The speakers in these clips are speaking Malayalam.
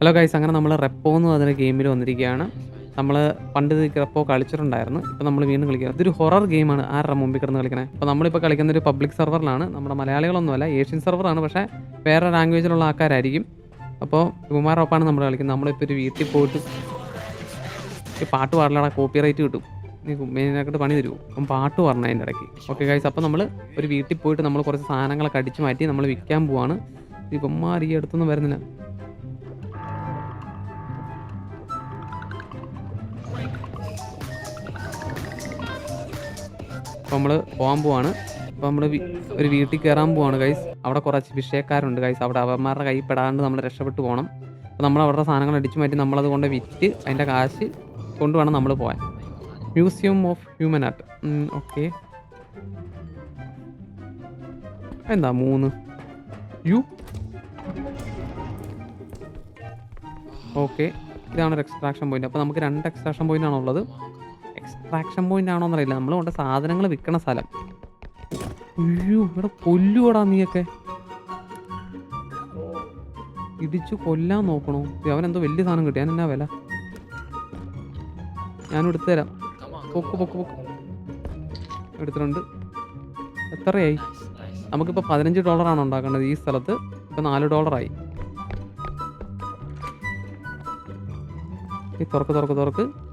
ഹലോ ഗൈസ് അങ്ങനെ നമ്മൾ റെപ്പോ എന്ന് പറഞ്ഞ ഗെയിമിൽ വന്നിരിക്കുകയാണ്. നമ്മൾ പണ്ട് റെപ്പോ കളിച്ചിട്ടുണ്ടായിരുന്നു. ഇപ്പോൾ നമ്മൾ വീണ്ടും കളിക്കുക ഇതൊരു ഹൊറർ ഗെയിമാണ് ആരുടെ മുമ്പിൽ കിടന്ന് കളിക്കണേ? അപ്പോൾ നമ്മളിപ്പോൾ കളിക്കുന്ന ഒരു പബ്ലിക് സെർവറിലാണ് നമ്മുടെ മലയാളികളൊന്നുമല്ല ഏഷ്യൻ സെർവറാണ് പക്ഷേ വേറെ ലാംഗ്വേജിലുള്ള ആൾക്കാരായിരിക്കും. അപ്പോൾ കുമാരൊപ്പാണ് നമ്മൾ കളിക്കുന്നത്. നമ്മളിപ്പോൾ ഒരു വീട്ടിൽ പോയിട്ട് ഈ പാട്ട് പാടലടാ കോപ്പി റൈറ്റ് കിട്ടും. നീ മെയിനായിട്ട് പണി തരുമോ? അപ്പം പാട്ട് പറഞ്ഞു അതിന്റെ ഇടയ്ക്ക്. ഓക്കെ ഗൈസ് അപ്പോൾ നമ്മൾ ഒരു വീട്ടിൽ പോയിട്ട് നമ്മൾ കുറച്ച് സാധനങ്ങളൊക്കെ അടിച്ച് മാറ്റി നമ്മൾ വിൽക്കാൻ പോവാണ്. ഇപ്പം ഈ അടുത്തൊന്നും വരുന്നില്ല. അപ്പോൾ നമ്മൾ പോകാൻ പോവാണ്. അപ്പോൾ നമ്മൾ ഒരു വീട്ടിൽ കയറാൻ പോവാണ് ഗൈസ് അവിടെ കുറച്ച് വിഷയക്കാരുണ്ട് ഗൈസ് അവിടെ അവന്മാരുടെ കൈ പെടാണ്ട് നമ്മൾ രക്ഷപ്പെട്ടു പോകണം അപ്പോൾ നമ്മൾ അവരുടെ സാധനങ്ങൾ അടിച്ചു മാറ്റി നമ്മളത് കൊണ്ട് വിറ്റ് അതിന്റെ കാശ് കൊണ്ടുവേണം നമ്മൾ പോകാൻ museum of human art okay എന്താ മൂന്ന്? യു ഓക്കെ ഇതാണ് ഒരു എക്സ്ട്രാക്ഷൻ പോയിന്റ് അപ്പോൾ നമുക്ക് രണ്ട് എക്സ്ട്രാക്ഷൻ പോയിന്റ് ആണോ എക്സ്ട്രാക്ഷൻ പോയിന്റ് ആണോ എന്നറിയില്ല നമ്മൾ കൊണ്ട് സാധനങ്ങൾ വിൽക്കണ സ്ഥലം. അയ്യോ ഇവിടെ കൊല്ലുവടാ നീയൊക്കെ. ഇടിച്ചു കൊല്ലാൻ നോക്കണു. അവൻ അവനെന്തോ വലിയ സാധനം കിട്ടി. ഞാൻ എന്നാ വില? ഞാൻ എടുത്തു തരാം പൊക്ക് പൊക്ക് പൊക്ക്. എടുത്തിട്ടുണ്ട്. എത്രയായി? നമുക്കിപ്പോൾ പതിനഞ്ച് ഡോളറാണ് ഉണ്ടാക്കേണ്ടത് ഈ സ്ഥലത്ത്. ഇപ്പം നാല് ഡോളറായി ഈ തുറക്ക് തുറക്ക് തുറക്ക്.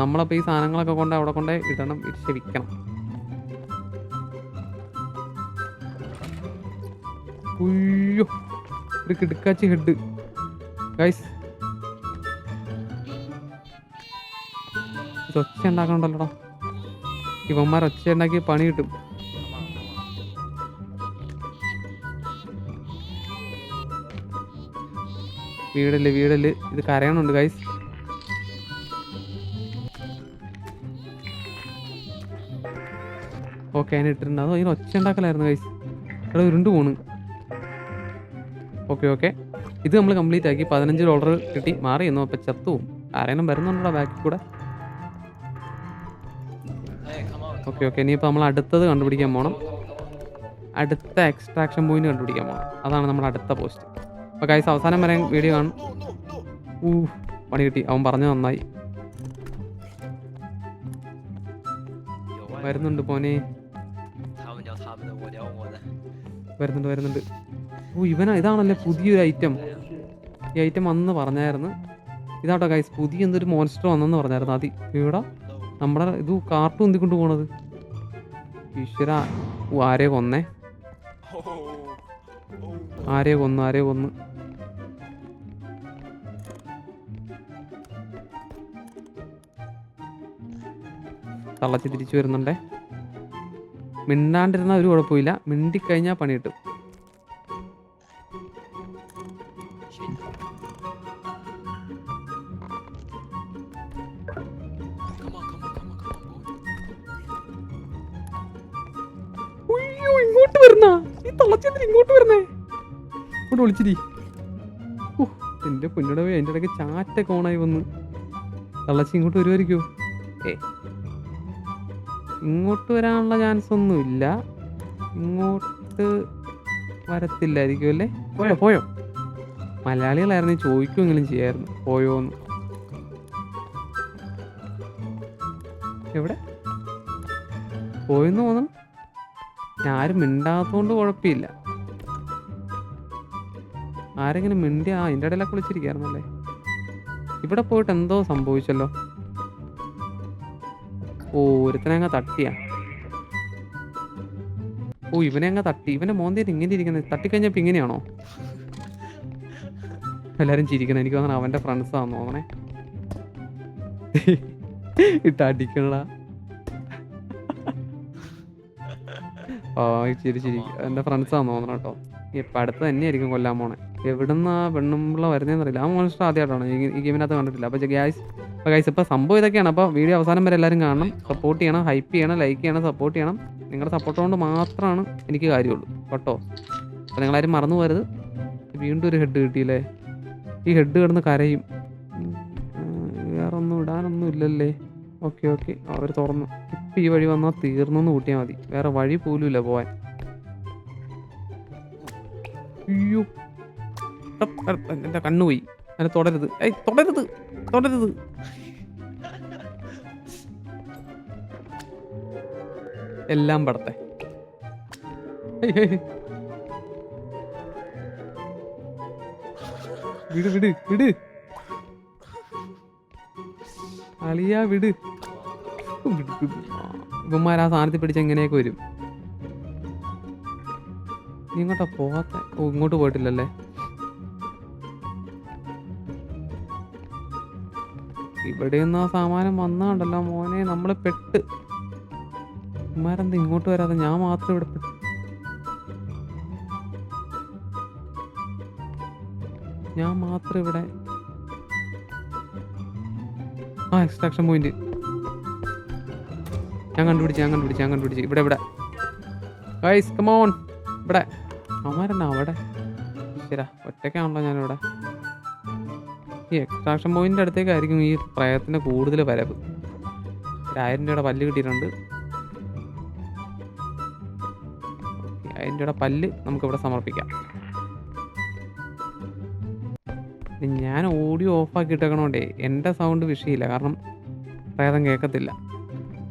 നമ്മളപ്പോൾ ഈ സാധനങ്ങളൊക്കെ കൊണ്ട് അവിടെ കൊണ്ട് ഇടണം വിൽക്കണം ഉയ്യോ ഒരു കിടുക്കാച്ചി ഹെഡ്. ഗൈസ് ഇത് ഒച്ച ഉണ്ടാക്കണ്ടല്ലോടാ ഇവന്മാർ ഒച്ച ഉണ്ടാക്കി പണി കിട്ടും. വീടൽ വീടൽ ഇത് കരയണുണ്ട് ഗൈസ് ഓക്കെ അതിന് ഇട്ടിട്ടുണ്ട്. അതോ അതിന് ഒച്ച ഉണ്ടാക്കലായിരുന്നു ഗൈസ് അവിടെ ഉരുണ്ട് പോണ്. ഓക്കെ ഓക്കെ ഇത് നമ്മൾ കംപ്ലീറ്റ് ആക്കി. പതിനഞ്ച് ഡോളർ കിട്ടി. മാറി എന്നോ അപ്പം ചത്തു പോകും ആരെങ്കിലും വരുന്നുണ്ടോ ബാക്കിൽ കൂടെ? ഓക്കെ ഓക്കെ ഇനിയിപ്പോൾ നമ്മൾ അടുത്തത് കണ്ടുപിടിക്കാൻ പോകണം അടുത്ത എക്സ്ട്രാക്ഷൻ പോയിന്റ് കണ്ടുപിടിക്കാൻ പോകണം അതാണ് നമ്മുടെ അടുത്ത പോസ്റ്റ് അപ്പോൾ കൈസ് അവസാനം വരെ വീഡിയോ കാണും. ഊ പണി കിട്ടി. അവൻ പറഞ്ഞു നന്നായി. വരുന്നുണ്ട് പോനെ. വരുന്നുണ്ട് വരുന്നുണ്ട്. ഓ ഇവനാ ഇതാണല്ലേ പുതിയൊരു ഐറ്റം ഈ ഐറ്റം വന്ന് പറഞ്ഞായിരുന്നു. ഇതാട്ടോ ഗൈസ് പുതിയ എന്തൊരു മോൺസ്റ്റർ വന്നെന്ന് പറഞ്ഞായിരുന്നു അതി ഇവിടെ നമ്മുടെ ഇത് കാർട്ടൂൺ എന്തിക്കൊണ്ട് പോണത്? ഈശ്വര ആരെ കൊന്നേ? ആരെ കൊന്നു ആരെ കൊന്നു? തള്ളച്ച് തിരിച്ചു വരുന്നുണ്ടേ? മിണ്ടാണ്ടിരുന്ന ഒരു കുഴപ്പമില്ല. മിണ്ടിക്കഴിഞ്ഞാൽ പണി കിട്ടും. ഇങ്ങോട്ട് വരുന്ന? ഈ ഇങ്ങോട്ട് ഇങ്ങോട്ട് പൊന്നിടവേ അതിന്റെ ഇടയ്ക്ക് ചാറ്റ കോണായി വന്ന്. തള്ളച്ചി ഇങ്ങോട്ട് വരുമായിരിക്കോ ഏ ഇങ്ങോട്ട് വരാനുള്ള ചാൻസ് ഒന്നും ഇല്ല. ഇങ്ങോട്ട് വരത്തില്ലായിരിക്കും അല്ലേ? പോയോ പോയോ? മലയാളികളായിരുന്നു ചോദിക്കുമെങ്കിലും ചെയ്യായിരുന്നു. പോയോന്ന്. എവിടെ? പോയെന്ന് തോന്നണം. ആരും മിണ്ടാത്തതുകൊണ്ട് കുഴപ്പമില്ല. ആരെങ്കിലും മിണ്ടി ആ അതിന്റെ ഇടയിലൊക്കെ വിളിച്ചിരിക്കായിരുന്നല്ലേ ഇവിടെ പോയിട്ട് എന്തോ സംഭവിച്ചല്ലോ? ഓ തട്ടിയാ. ഓ ഇവനെ അങ്ങ് തട്ടി. ഇവന്റെ മോന്തേര് ഇങ്ങനെ ഇരിക്കുന്നത് തട്ടിക്കഴിഞ്ഞപ്പോ ഇങ്ങനെയാണോ? എല്ലാരും ചിരിക്കണം. എനിക്ക് തോന്നണം അവന്റെ ഫ്രണ്ട്സ് ആണെന്ന് തോന്നണേ. ഇട്ട് അടിക്കണടാ. ഓ ചിരി ചിരി. എന്റെ ഫ്രണ്ട്സ് ആണെന്ന് തോന്നണം കേട്ടോ. ഇപ്പൊ അടുത്ത് തന്നെയായിരിക്കും കൊല്ലാൻ പോണേ. എവിടുന്ന് ആ പെണ്ണുമ്പിള്ള വരുന്നതെന്ന് അറിയില്ല ആ മോൺസ്റ്റർ ആദ്യമായിട്ടാണ് ഈ- ഗെയിമിനകത്ത് കണ്ടിട്ടില്ല. അപ്പോൾ ഗൈസ് അപ്പോൾ ഗൈസ് ഇപ്പോൾ സംഭവം ഇതൊക്കെയാണ്. അപ്പോൾ വീഡിയോ അവസാനം വരെ എല്ലാവരും കാണണം. സപ്പോർട്ട് ചെയ്യണം ഹൈപ്പ് ചെയ്യണം ലൈക്ക് ചെയ്യണം സപ്പോർട്ട് ചെയ്യണം. നിങ്ങളുടെ സപ്പോർട്ട് കൊണ്ട് മാത്രമാണ് എനിക്ക് കാര്യമുള്ളൂ. കേട്ടോ? അപ്പോൾ നിങ്ങളാരും മറന്നു പോകരുത്. വീണ്ടും ഒരു ഹെഡ് കിട്ടിയില്ലേ? ഈ ഹെഡ് കിടന്ന് കരയും. വേറൊന്നും ഇടാനൊന്നും ഇല്ലല്ലേ? ഓക്കെ ഓക്കെ അവർ തുറന്നു. ഇപ്പം ഈ വഴി വന്നാൽ തീർന്നെന്ന് കൂട്ടിയാൽ മതി. വേറെ വഴി പോലും ഇല്ല പോവാൻ. അയ്യോ. എന്റെ കണ്ണുപോയി. അങ്ങനെ തുടരുത്. ഏയ് തുടരുത്. തുടരുത്. എല്ലാം പടത്തെ. വിട് വിട് വിട്. അളിയാ വിട്. ഇവന്മാർ ആ സാധനത്തിൽ പിടിച്ച് എങ്ങനെയൊക്കെ വരും? നീ ഇങ്ങോട്ടാ പോവാത്ത? ഓ ഇങ്ങോട്ട് പോയിട്ടില്ലല്ലേ? ഇവിടെ നിന്ന് ആ സാമാനം വന്നാണ്ടല്ലോ മോനെ. നമ്മൾ പെട്ട്. ഇമാരെന്ത് ഇങ്ങോട്ട് വരാതെ? ഞാൻ മാത്രം ഇവിടെ പെട്ടു. ഞാൻ മാത്രം ഇവിടെ. ആ എക്സ്ട്രാക്ഷൻ പോയിന്റ് ഞാൻ കണ്ടുപിടിച്ച് ഞാൻ കണ്ടുപിടിച്ച് ഞാൻ കണ്ടുപിടിച്ച്. ഇവിടെ ഇവിടെ. ഗൈസ് കമോൺ ഇവിടെ. അവന്മാരെന്നാ അവിടെ? ശരാ ഒറ്റയ്ക്കാണല്ലോ ഞാനിവിടെ. ഈ എക്സ്ട്രാക്ഷൻ പോയിന്റെ അടുത്തേക്കായിരിക്കും ഈ പ്രയത്തിന് കൂടുതൽ വരവ്. ഒരു ആയിരം രൂപയുടെ പല്ല് കിട്ടിയിട്ടുണ്ട്. ആയിരം രൂപയുടെ പല്ല് നമുക്കിവിടെ സമർപ്പിക്കാം. ഞാൻ ഓഡിയോ ഓഫാക്കി ഇട്ടേക്കണോണ്ടേ എന്റെ സൗണ്ട് വിഷയമില്ല കാരണം പ്രേതം കേൾക്കത്തില്ല.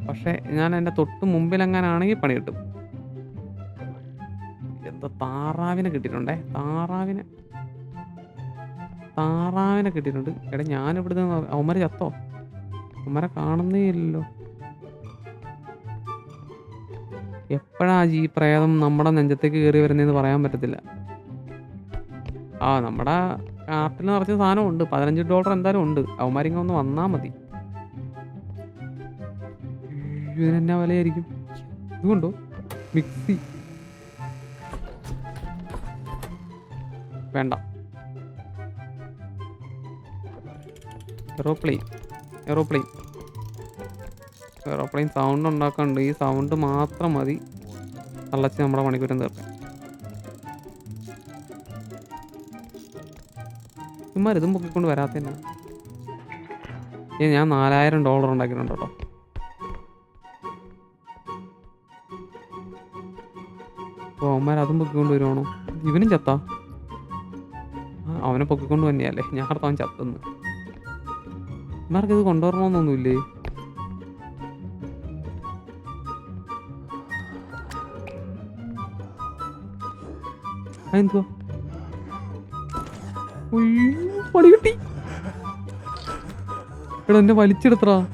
പക്ഷേ ഞാൻ എന്റെ തൊട്ട് മുമ്പിലെങ്ങാനാണെങ്കിൽ പണി കിട്ടും. എന്താ താറാവിനെ കിട്ടിയിട്ടുണ്ടേ. താറാവിനെ താറാവിനെ കിട്ടിയിട്ടുണ്ട്. എടാ ഞാനിവിടുന്ന് അവന്മാരെ ചത്തോ? അവന്മാരെ കാണുന്നേ ഇല്ലല്ലോ. എപ്പോഴാ ഈ പ്രേതം നമ്മുടെ നെഞ്ചത്തേക്ക് കയറി വരുന്നതെന്ന് പറയാൻ പറ്റത്തില്ല. ആ നമ്മുടെ കാർട്ടിൽ നിറച്ച സാധനം ഉണ്ട് പതിനഞ്ച് ഡോളർ എന്തായാലും ഉണ്ട്. അവന്മാരിങ്ങ ഒന്ന് വന്നാൽ മതി. ഇതിനെന്നാ വിലയായിരിക്കും? ഇതുകൊണ്ടോ? മിക്സി. വേണ്ട. എറോപ്ലെയിൻ എറോപ്ലെയിൻ എറോപ്ലെയിൻ സൗണ്ട് ഉണ്ടാക്കാണ്ട് ഈ സൗണ്ട് മാത്രം മതി. തള്ളച്ച് നമ്മുടെ മണിക്കൂരം തീർക്കാൻ. ഇമാർ ഇതും പൊക്കിക്കൊണ്ട് വരാത്തന്നെ. ഏ ഞാൻ നാലായിരം ഡോളർ ഉണ്ടാക്കിയിട്ടുണ്ട് കേട്ടോ. അപ്പോൾ അവന്മാർ അതും പൊക്കിക്കൊണ്ട് വരുവാണോ? ഇവനും ചത്താ? അവനെ പൊക്കിക്കൊണ്ട് തന്നെയല്ലേ ഞാൻ അവൻ ചത്തുന്നു. ഇമാർക്ക് ഇത് കൊണ്ടുവരണമെന്നൊന്നുമില്ലേ? എടാ എന്നെ വലിച്ചെടുത്തടാ.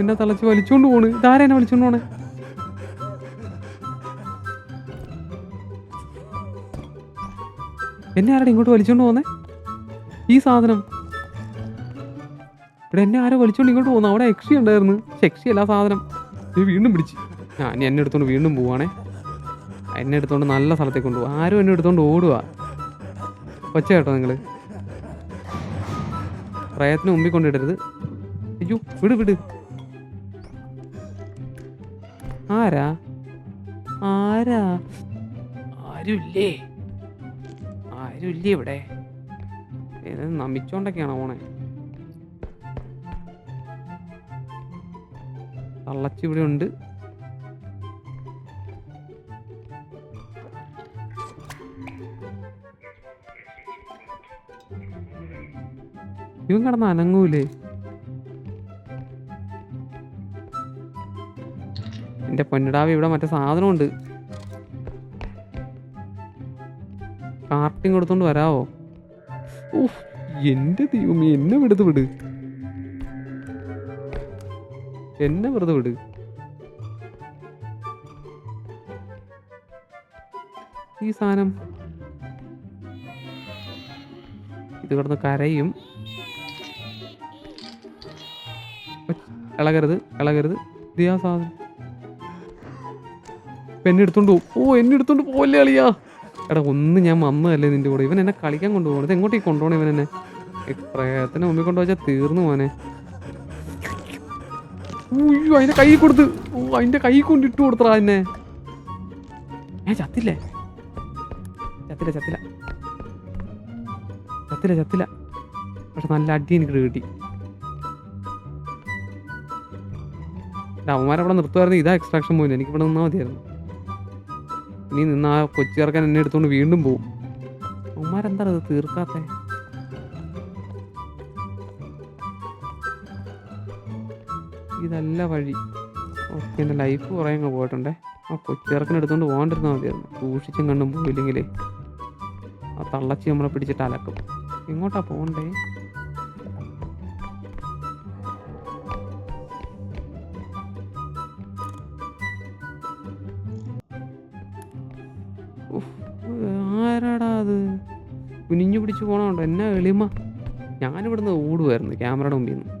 എന്നെ തളച്ച് വലിച്ചോണ്ട് പോണ്. ഇതാരാ എന്നെ വലിച്ചോണ്ട് പോണേ? എന്നെ ആരുടെ ഇങ്ങോട്ട് വലിച്ചോണ്ട് പോന്നേ? ഈ സാധനം. ഇവിടെ എന്നെ ആരോ വലിച്ചോണ്ട് ഇങ്ങോട്ട് പോകുന്നു. അവിടെ എക്സി ഉണ്ടായിരുന്നു. എക്സി അല്ല ആ സാധനം. നീ വീണ്ടും പിടിച്ച്. ഞാൻ ഇനി എന്നെ എടുത്തോണ്ട് വീണ്ടും പോവാണേ. എന്നെ എടുത്തോണ്ട് നല്ല സ്ഥലത്തേക്ക് കൊണ്ടുപോകും ആരും എന്നെ എടുത്തോണ്ട് ഓടുക ഒച്ച കേട്ടോ നിങ്ങൾ. പ്രയത്നം മുമ്പിൽ കൊണ്ടിടരുത്. അയ്യോ വിട് വിട്. ആരാ? ആരാ? ആരുമില്ലേ ആരുമില്ലേ ഇവിടെ? ഇത് നമിച്ചോണ്ടൊക്കെയാണോ പോണേ? തള്ളച്ച് ഇവിടെ ഉണ്ട് ഇവൻ കിടന്ന് അനങ്ങൂലേ? എന്റെ പൊന്നിടാവ് ഇവിടെ മറ്റേ സാധനമുണ്ട്. കാർട്ടിങ് കൊടുത്തോണ്ട് വരാവോ? ഊഫ്, എന്റെ ദൈവമേ എന്നെ വിടുത്ത് വിട്. എന്നെ വെറുതെ വിട്. ഈ സാധനം. ഇത് കിടന്ന് കരയും. ഇളകരുത് ഇളകരുത്. ഇത് ആ സാധനം. ഇപ്പൊ എന്നെ എടുത്തോണ്ട് ഓ എന്നെ എടുത്തോണ്ട് പോവല്ലേ അളിയാ. എടാ ഒന്ന് ഞാൻ വന്നതല്ലേ നിന്റെ കൂടെ. ഇവൻ എന്നെ കളിക്കാൻ കൊണ്ടുപോകണം ഇത് എങ്ങോട്ടേക്ക് കൊണ്ടുപോകണം ഇവൻ എന്നെ? ഈ പ്രയത്തിന് മുമ്പിൽ കൊണ്ടുപോച്ചാൽ തീർന്നു മോനെ. ഉയ്യോ അതിന്റെ കൈ കൊടുത്ത്. ഓ അതിന്റെ കൈ കൊണ്ട് ഇട്ട് കൊടുത്തടാ എന്നെ ഏ ചത്തില്ലേ? ചത്തില്ല ചത്തില്ല. ചത്തില്ല ചത്തില്ല. പക്ഷെ നല്ല അടി എനിക്ക് കിട്ടി. അവന്മാരവിടെ നിർത്തുമായിരുന്നു ഇതാ എക്സ്ട്രാക്ഷൻ പോയിന്റ് എനിക്ക് ഇവിടെ നിന്നാൽ മതിയായിരുന്നു. ഇനി നിന്നാ ആ കൊച്ചി ചേർക്കാൻ എന്നെ എടുത്തുകൊണ്ട് വീണ്ടും പോകും അവന്മാർ ഇതെന്താ ഇത് തീർക്കാത്തെ? ഇതല്ല വഴി. ഓക്കെ എന്റെ ലൈഫ് കുറേ അങ്ങ് പോയിട്ടുണ്ടേ. ആ കൊച്ചിറക്കിന് എടുത്തുകൊണ്ട് പോകാണ്ടിരുന്നാൽ മതിയായിരുന്നു. സൂക്ഷിച്ചും കണ്ടും പോയില്ലെങ്കിലേ. ആ തള്ളച്ചി നമ്മളെ പിടിച്ചിട്ട് അലക്കും. എങ്ങോട്ടാ പോകണ്ടേ? ആരാടാ അത്? കുനിഞ്ഞു പിടിച്ച് പോണോണ്ടോ എന്നാ എളിമ. ഞാനിവിടുന്ന് ഓടുമായിരുന്നു ക്യാമറയുടെ മുമ്പിൽ നിന്ന്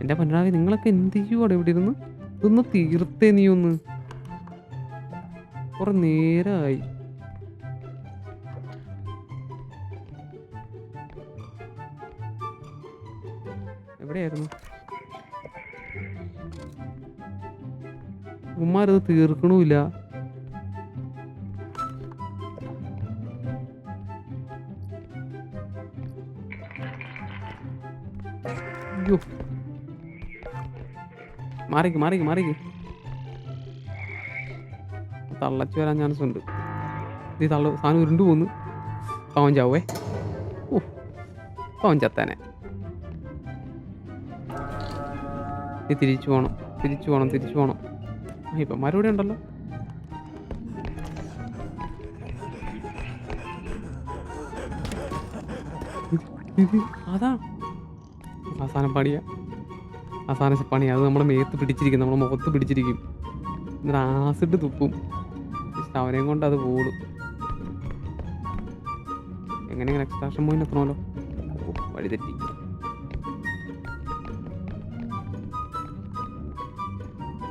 എന്റെ പണ്ടാവി നിങ്ങളൊക്കെ എന്ത് ചെയ്യുവാടെ ഇവിടെ ഇരുന്ന്? ഇതൊന്ന് തീർത്തേ നീ ഒന്ന്. കുറെ നേരമായി എവിടെയായിരുന്നു? ഉമ്മാരത് തീർക്കണമില്ല അയ്യോ. മാറിക്ക് മാറിക്ക് മാറിക്ക്. തള്ളച്ചു വരാൻ ചാൻസ് ഉണ്ട്. ഇത് തള്ള സാധനം ഉരുണ്ടു പോന്ന്. പവൻ ചാവേ ഓ പവൻ ചത്താനെ. ഇത് തിരിച്ചു പോകണം തിരിച്ചു പോകണം തിരിച്ചു പോകണം ഇപ്പം മറുപടി ഉണ്ടല്ലോ. അതാ. അവസാനം പണിയാ അവസാന പണി. അത് നമ്മുടെ മേത്ത് പിടിച്ചിരിക്കും. നമ്മുടെ മുഖത്ത് പിടിച്ചിരിക്കും. എന്നിട്ട് ആസിഡ് തുപ്പും. പക്ഷെ അവനെയും കൊണ്ട് അത് പോടും എങ്ങനെയെങ്കിലും എക്സ്ട്രാക്ഷൻ പോയിന്റ് എത്തണമല്ലോ? ഓ, വഴി തെറ്റി.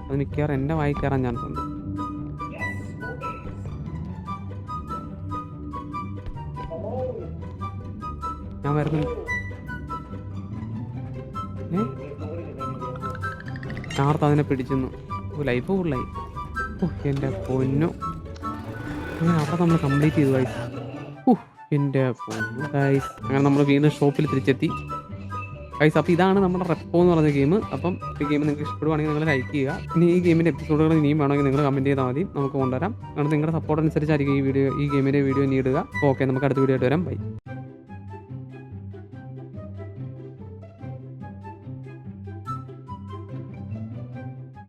അത് മിക്കവാറും എന്റെ വായി കയറാൻ ചാൻസ് ഉണ്ട്. ഞാൻ വരുന്നു ചാർത്ത് അതിനെ പിടിച്ചെന്നു ലൈഫ് ഫുള്ളായി ഓ എന്റെ പൊന്നു. അങ്ങനെ അവിടെ നമ്മൾ കംപ്ലീറ്റ് ചെയ്തു ഗൈസ് ഓ എന്റെ പൊന്നു ഗൈസ് അങ്ങനെ നമ്മൾ വീണ്ടും ഷോപ്പിൽ തിരിച്ചെത്തി. ഗൈസ് അപ്പോൾ ഇതാണ് നമ്മുടെ റെപ്പോ എന്ന് പറഞ്ഞ ഗെയിം അപ്പം ഈ ഗെയിം നിങ്ങൾക്ക് ഇഷ്ടപ്പെടുവാണെങ്കിൽ നിങ്ങൾ ലൈക്ക് ചെയ്യുക. ഇനി ഈ ഗെയിമിന്റെ എപ്പിസോഡുകൾ ഇനിയും വേണമെങ്കിൽ നിങ്ങൾ കമന്റ് ചെയ്താൽ മതി. നമുക്ക് കൊണ്ടുവരാം. കാരണം നിങ്ങളുടെ സപ്പോർട്ട് അനുസരിച്ചായിരിക്കും ഈ വീഡിയോ ഈ ഗെയിമിന്റെ വീഡിയോ ഇനി ഇടുക. ഓക്കെ നമുക്ക് അടുത്ത വീഡിയോ ആയിട്ട് വരാം. ബൈ